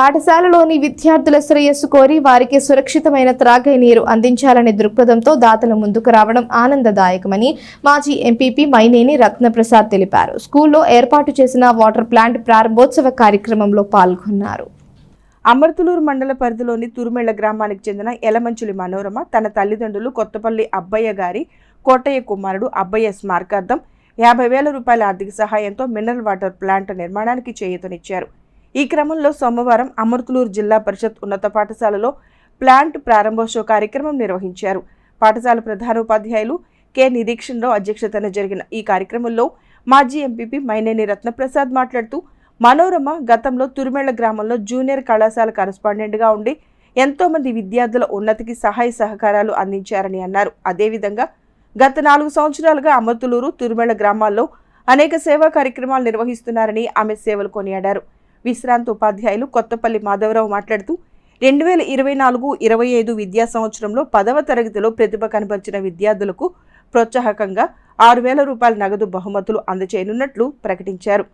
పాఠశాలలోని విద్యార్థుల శ్రేయస్సు కోరి వారికి సురక్షితమైన త్రాగే నీరు అందించాలనే దృక్పథంతో దాతలు ముందుకు రావడం ఆనందదాయకమని మాజీ ఎంపీపీ మైనేని రత్నప్రసాద్ తెలిపారు. స్కూల్లో ఏర్పాటు చేసిన వాటర్ ప్లాంట్ ప్రారంభోత్సవ కార్యక్రమంలో పాల్గొన్నారు. అమర్తులూరు మండల పరిధిలోని తురుమెళ్ళ గ్రామానికి చెందిన ఎలమంచులి మనోరమ తన తల్లిదండ్రులు కొత్తపల్లి అబ్బయ్య గారి కోటయ్య కుమారుడు అబ్బయ్య స్మారకార్థం యాభై వేల రూపాయల ఆర్థిక సహాయంతో మినరల్ వాటర్ ప్లాంట్ నిర్మాణానికి చేయూతనిచ్చారు. ఈ క్రమంలో సోమవారం అమర్తులూరు జిల్లా పరిషత్ ఉన్నత పాఠశాలలో ప్లాంట్ ప్రారంభోత్సవ కార్యక్రమం నిర్వహించారు. పాఠశాల ప్రధానోపాధ్యాయులు కె. నిరీక్షణరావు అధ్యక్షతన జరిగిన ఈ కార్యక్రమంలో మాజీ ఎంపీపీ మైనేని రత్నప్రసాద్ మాట్లాడుతూ మనోరమ గతంలో తురిమెళ్ళ గ్రామంలో జూనియర్ కళాశాల కరస్పాండెంట్గా ఉండి ఎంతోమంది విద్యార్థుల ఉన్నతికి సహాయ సహకారాలు అందించారని అన్నారు. అదేవిధంగా గత నాలుగు సంవత్సరాలుగా అమర్తులూరు తురిమెళ్ళ గ్రామాల్లో అనేక సేవా కార్యక్రమాలు నిర్వహిస్తున్నారని ఆమె సేవలు కొనియాడారు. విశ్రాంత ఉపాధ్యాయులు కొత్తపల్లి మాధవరావు మాట్లాడుతూ రెండు వేల ఇరవై నాలుగు ఇరవై ఐదు విద్యా సంవత్సరంలో పదవ తరగతిలో ప్రతిభ కనబరిచిన విద్యార్థులకు ప్రోత్సాహకంగా ఆరు వేల రూపాయల నగదు బహుమతులు అందజేయనున్నట్లు ప్రకటించారు.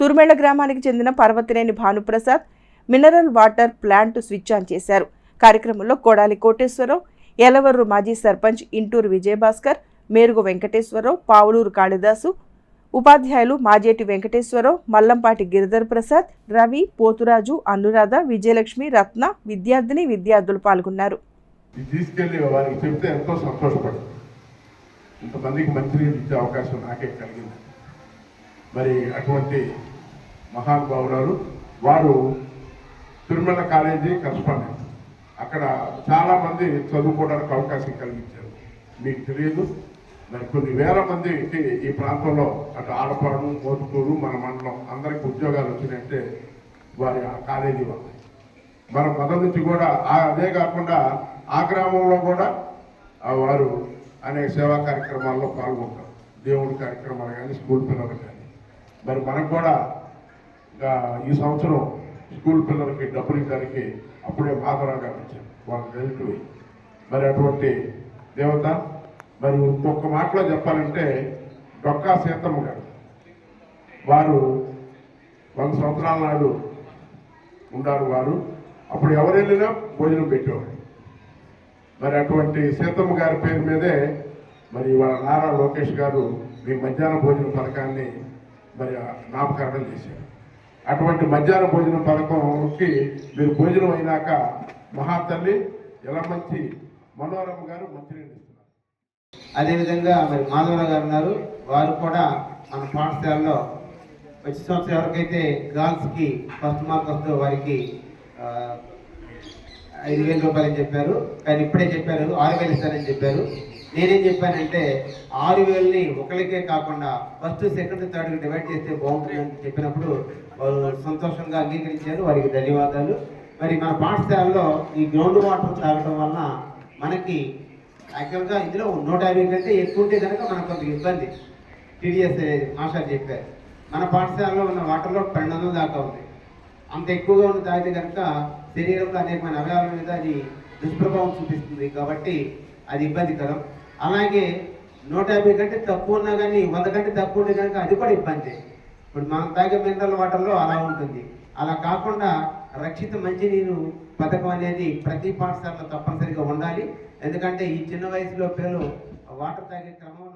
తుర్మెళ్ళ గ్రామానికి చెందిన Parvathaneni Bhanuprasad mineral water plant switch on చేశారు. కార్యక్రమంలో కోడాలి కోటేశ్వరరావు ఎలవర్రు మాజీ సర్పంచ్ ఇంటూరు విజయభాస్కర్ మేరుగు వెంకటేశ్వరరావు పావులూరు కాళిదాసు ఉపాధ్యాయులు మాజేటి వెంకటేశ్వరరావు మల్లంపాటి గిరిధర్ ప్రసాద్ రవి పోతురాజు అనురాధ విజయలక్ష్మి రత్న విద్యార్థిని విద్యార్థులు పాల్గొన్నారు. తీసుకెళ్ళి వారికి చెప్తే ఎంతో సంతోషపడుతుంది ఇంతమందికి మంచినీళ్ళు ఇచ్చే అవకాశం నాకే కలిగింది. మరి అటువంటి మహానుభావురాలు వారు తిరుమల కాలేజీ కరస్పాండెంట్. అక్కడ చాలామంది చదువుకోవడానికి అవకాశం కలిగించారు. మీకు తెలియదు కొన్ని వేల మందికి ఈ ప్రాంతంలో అటు ఆడపాడు మోతుకూరు మన మండలం అందరికి ఉద్యోగాలు వచ్చినాయంటే వారి కాలేజీ వల్ల మన మొదటి నుంచి కూడా అదే కాకుండా ఆ గ్రామంలో కూడా వారు అనేక సేవా కార్యక్రమాల్లో పాల్గొంటారు. దేవుడి కార్యక్రమాలు కానీ స్కూల్ పిల్లలు కానీ. మరి మనకు కూడా ఈ సంవత్సరం స్కూల్ పిల్లలకి డబ్బులు ఇవ్వడానికి అప్పుడే మాధవరావు గారు వచ్చారు. వాళ్ళకి రిలేటివ్. మరి అటువంటి దేవత మరి ఇంకొక మాటలో చెప్పాలంటే డొక్కా సీతమ్మ గారు. వారు వంద సంవత్సరాల నాడు ఉన్నారు వారు. అప్పుడు ఎవరు వెళ్ళినా భోజనం పెట్టేవారు. మరి అటువంటి సీతమ్మ గారి పేరు మీదే మరి వాళ్ళ నారా లోకేష్ గారు మీ మధ్యాహ్న భోజన పథకాన్ని మరి నామకరణం చేశారు. అటువంటి మధ్యాహ్న భోజన పథకంకి మీరు భోజనం అయినాక మహాతల్లి ఎలమంచి మనోరమ్మ గారు మంత్రి అదేవిధంగా మరి మాధవరావు గారు ఉన్నారు. వారు కూడా మన పాఠశాలలో వచ్చే సంవత్సరం ఎవరికైతే గర్ల్స్కి ఫస్ట్ మార్క్ వస్తుందో వారికి ఐదు వేల రూపాయలు అని చెప్పారు. కానీ ఇప్పుడే చెప్పారు ఆరు వేలు ఇస్తారని చెప్పారు. నేనేం చెప్పానంటే ఆరు వేలని ఒకరికే కాకుండా ఫస్ట్ సెకండ్ థర్డ్ డివైడ్ చేస్తే బాగుంటుంది అని చెప్పినప్పుడు వారు సంతోషంగా అంగీకరించారు. వారికి ధన్యవాదాలు. మరి మన పాఠశాలలో ఈ గ్రౌండ్ వాటర్ తాగడం వలన మనకి యాక్చువల్గా ఇందులో నూట యాభై కంటే ఎక్కువ ఉంటే కనుక మనకు కొంత ఇబ్బంది. టీడీఎస్ మాస్టర్ చెప్పారు. మన పాఠశాలలో ఉన్న వాటర్లో పన్నెండు వందల దాకా ఉంది. అంత ఎక్కువగా ఉన్న తాగితే కనుక శరీరంలో అనేకమైన అవయవాల మీద అది దుష్ప్రభావం చూపిస్తుంది కాబట్టి అది ఇబ్బందికరం. అలాగే నూట యాభై కంటే తక్కువ ఉన్నా కానీ వంద కంటే తక్కువ ఉంటే కనుక అది కూడా ఇబ్బంది. ఇప్పుడు మనం తాగే మినరల్ వాటర్లో అలా ఉంటుంది. అలా కాకుండా రక్షిత మంచినీరు పథకం అనేది ప్రతి పాఠశాలలో తప్పనిసరిగా ఉండాలి. ఎందుకంటే ఈ చిన్న వయసులో పిల్లలు వాటర్ తాగే క్రమం